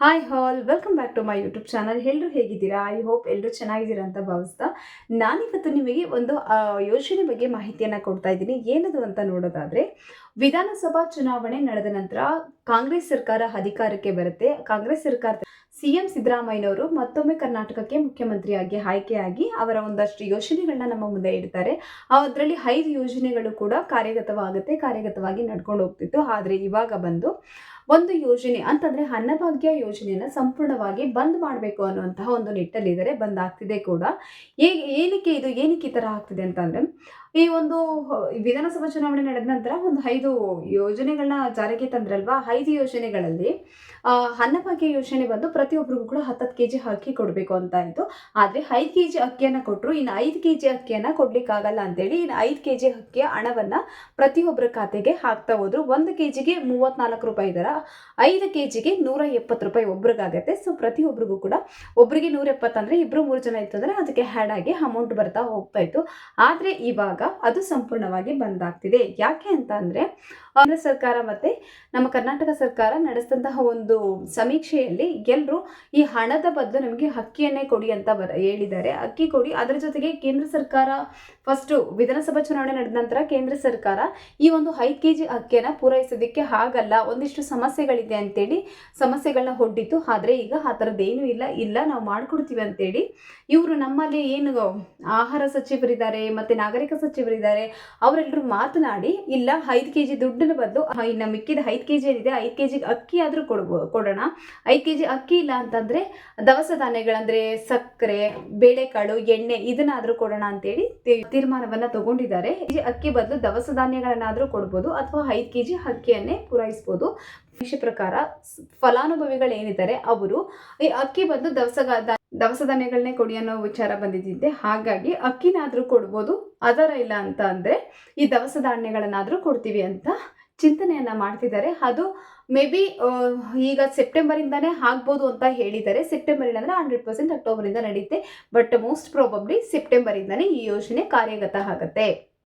Hi all welcome back to my YouTube channel ಎಲ್ಲರೂ ಹೇಗಿದ್ದೀರಾ? I hope ಎಲ್ಲರೂ ಚೆನ್ನಾಗಿದ್ದೀರಾ ಅಂತ ಭಾವಿಸ್ತಾ. ನಾನಿವತ್ತು ನಿಮಗೆ ಒಂದು ಯೋಜನೆ ಬಗ್ಗೆ ಮಾಹಿತಿಯನ್ನು ಕೊಡ್ತಾ ಇದ್ದೀನಿ. ಏನದು ಅಂತ ನೋಡೋದಾದರೆ, ವಿಧಾನಸಭಾ ಚುನಾವಣೆ ನಡೆದ ನಂತರ ಕಾಂಗ್ರೆಸ್ ಸರ್ಕಾರ ಅಧಿಕಾರಕ್ಕೆ ಬರುತ್ತೆ. ಕಾಂಗ್ರೆಸ್ ಸರ್ಕಾರ ಸಿ ಎಂ ಸಿದ್ದರಾಮಯ್ಯನವರು ಮತ್ತೊಮ್ಮೆ ಕರ್ನಾಟಕಕ್ಕೆ ಮುಖ್ಯಮಂತ್ರಿಯಾಗಿ ಆಯ್ಕೆಯಾಗಿ ಅವರ ಒಂದಷ್ಟು ಯೋಜನೆಗಳನ್ನ ನಮ್ಮ ಮುಂದೆ ಇಡ್ತಾರೆ. ಅದರಲ್ಲಿ ಐದು ಯೋಜನೆಗಳು ಕೂಡ ಕಾರ್ಯಗತವಾಗುತ್ತೆ, ಕಾರ್ಯಗತವಾಗಿ ನಡ್ಕೊಂಡು ಹೋಗ್ತಿತ್ತು. ಆದರೆ ಇವಾಗ ಬಂದು ಒಂದು ಯೋಜನೆ ಅಂತಂದ್ರೆ ಅನ್ನಭಾಗ್ಯ ಯೋಜನೆಯನ್ನ ಸಂಪೂರ್ಣವಾಗಿ ಬಂದ್ ಮಾಡಬೇಕು ಅನ್ನುವಂತಹ ಒಂದು ನಿಟ್ಟಲ್ಲಿದ್ದಾರೆ, ಬಂದ್ ಆಗ್ತಿದೆ ಕೂಡ. ಏನಕ್ಕೆ ಇದು, ಏನಕ್ಕೆ ಈ ಥರ ಆಗ್ತಿದೆ ಅಂತಂದರೆ, ಈ ಒಂದು ವಿಧಾನಸಭಾ ಚುನಾವಣೆ ನಡೆದ ನಂತರ ಒಂದು ಐದು ಯೋಜನೆಗಳನ್ನ ಜಾರಿಗೆ ತಂದ್ರಲ್ವಾ? ಐದು ಯೋಜನೆಗಳಲ್ಲಿ ಅನ್ನಭಾಗ್ಯ ಯೋಜನೆ ಬಂದು ಪ್ರತಿಯೊಬ್ಬರಿಗೂ ಕೂಡ ಹತ್ತತ್ತು ಕೆ ಜಿ ಅಕ್ಕಿ ಕೊಡಬೇಕು ಅಂತ ಇತ್ತು. ಆದರೆ ಐದು ಕೆ ಜಿ ಅಕ್ಕಿಯನ್ನು ಕೊಟ್ಟರು ಇನ್ನು ಐದು ಕೆ ಜಿ ಅಕ್ಕಿಯನ್ನು ಕೊಡ್ಲಿಕ್ಕಾಗಲ್ಲ ಅಂತೇಳಿ ಇನ್ನು ಐದು ಕೆ ಜಿ ಅಕ್ಕಿಯ ಹಣವನ್ನು ಪ್ರತಿಯೊಬ್ಬರ ಖಾತೆಗೆ ಹಾಕ್ತಾ ಹೋದರು. ಒಂದು ಕೆ ಜಿಗೆ ಮೂವತ್ತ್ನಾಲ್ಕು ರೂಪಾಯಿ ದರ. ಐದು ಕೆ ಜಿಗೆ ನೂರ ಎಪ್ಪತ್ತು ರೂಪಾಯಿ ಒಬ್ರಿಗಾಗತ್ತೆ. ಸೊ ಪ್ರತಿಯೊಬ್ಬರಿಗೂ ಕೂಡ ಒಬ್ಬರಿಗೆ ನೂರ ಎಪ್ಪತ್ತಂದರೆ ಇಬ್ಬರು ಮೂರು ಜನ ಇತ್ತು ಅಂದರೆ ಅದಕ್ಕೆ ಹ್ಯಾಡ್ ಆಗಿ ಅಮೌಂಟ್ ಬರ್ತಾ ಹೋಗ್ತಾ ಇತ್ತು. ಆದರೆ ಇವಾಗ ಅದು ಸಂಪೂರ್ಣವಾಗಿ ಬಂದ್ ಆಗ್ತಿದೆ. ಯಾಕೆ ಅಂತ ಅಂದರೆ, ಕೇಂದ್ರ ಸರ್ಕಾರ ಮತ್ತು ನಮ್ಮ ಕರ್ನಾಟಕ ಸರ್ಕಾರ ನಡೆಸಿದಂತಹ ಒಂದು ಸಮೀಕ್ಷೆಯಲ್ಲಿ ಎಲ್ಲರೂ ಈ ಹಣದ ಬದಲು ನಮಗೆ ಅಕ್ಕಿಯನ್ನೇ ಕೊಡಿ ಅಂತ ಬರ, ಹೇಳಿದ್ದಾರೆ. ಅಕ್ಕಿ ಕೊಡಿ. ಅದರ ಜೊತೆಗೆ ಕೇಂದ್ರ ಸರ್ಕಾರ ಫಸ್ಟು ವಿಧಾನಸಭಾ ಚುನಾವಣೆ ನಡೆದ ನಂತರ ಕೇಂದ್ರ ಸರ್ಕಾರ ಈ ಒಂದು ಐದು ಕೆ ಜಿ ಅಕ್ಕಿಯನ್ನು ಪೂರೈಸೋದಕ್ಕೆ ಆಗಲ್ಲ. ಒಂದಿಷ್ಟು ಸಮಸ್ಯೆಗಳಿದೆ ಅಂತೇಳಿ ಸಮಸ್ಯೆಗಳನ್ನ ಹೊಡ್ಡಿತ್ತು. ಆದರೆ ಈಗ ಆ ಥರದ್ದೇನೂ ಇಲ್ಲ. ಇಲ್ಲ, ನಾವು ಮಾಡಿಕೊಡ್ತೀವಿ ಅಂತೇಳಿ ಇವರು ನಮ್ಮಲ್ಲಿ ಏನು ಆಹಾರ ಸಚಿವರಿದ್ದಾರೆ, ಮತ್ತು ನಾಗರಿಕ ಸಚಿವರಿದ್ದಾರೆ ಅವರೆಲ್ಲರೂ ಮಾತನಾಡಿ, ಇಲ್ಲ, ಐದು ಕೆ ಜಿ ದುಡ್ಡಿನ ಬದಲು ಇನ್ನು ಮಿಕ್ಕಿದ ಐದು ಕೆ ಜಿ ಏನಿದೆ, ಐದು ಕೆ ಜಿಗೆ ಅಕ್ಕಿ ಆದರೂ ಕೊಡ್ಬೋ, ಕೊಡೋಣ. ಐದು ಕೆ ಜಿ ಅಕ್ಕಿ ಇಲ್ಲ ಅಂತಂದರೆ ದವಸ ಧಾನ್ಯಗಳಂದರೆ ಸಕ್ಕರೆ, ಬೇಳೆಕಾಳು, ಎಣ್ಣೆ ಇದನ್ನಾದರೂ ಕೊಡೋಣ ಅಂತೇಳಿ ತೀರ್ಮಾನವನ್ನು ತಗೊಂಡಿದ್ದಾರೆ. ಅಕ್ಕಿ ಬದಲು ದವಸ ಧಾನ್ಯಗಳನ್ನಾದರೂ ಕೊಡ್ಬೋದು, ಅಥವಾ ಐದು ಕೆ ಜಿ ಅಕ್ಕಿಯನ್ನೇ ಪೂರೈಸ್ಬೋದು. ಸಮೀಕ್ಷೆ ಪ್ರಕಾರ ಫಲಾನುಭವಿಗಳು ಫಲಾನುಭವಿಗಳೇನಿದ್ದಾರೆ ಅವರು ಈ ಅಕ್ಕಿ ಬಂದು ದವಸ ದವಸ ಧಾನ್ಯಗಳನ್ನೇ ಕೊಡಿ ಅನ್ನೋ ವಿಚಾರ ಬಂದಿದ್ದೆ ಹಾಗಾಗಿ ಅಕ್ಕಿನಾದರೂ ಕೊಡ್ಬೋದು, ಅದರ ಇಲ್ಲ ಅಂತ ಅಂದರೆ ಈ ದವಸ ಧಾನ್ಯಗಳನ್ನಾದರೂ ಕೊಡ್ತೀವಿ ಅಂತ ಚಿಂತನೆಯನ್ನ ಮಾಡ್ತಿದ್ದಾರೆ. ಅದು ಮೇ ಬಿ ಈಗ ಸೆಪ್ಟೆಂಬರಿಂದನೇ ಆಗ್ಬೋದು ಅಂತ ಹೇಳಿದ್ದಾರೆ ಸೆಪ್ಟೆಂಬರ್ ಇಲ್ಲಾಂದರೆ ಹಂಡ್ರೆಡ್ ಪರ್ಸೆಂಟ್ ಅಕ್ಟೋಬರಿಂದ ನಡೆಯುತ್ತೆ ಬಟ್ ಮೋಸ್ಟ್ ಪ್ರಾಬಬ್ಲಿ ಸೆಪ್ಟೆಂಬರಿಂದನೇ ಈ ಯೋಜನೆ ಕಾರ್ಯಗತ ಆಗುತ್ತೆ.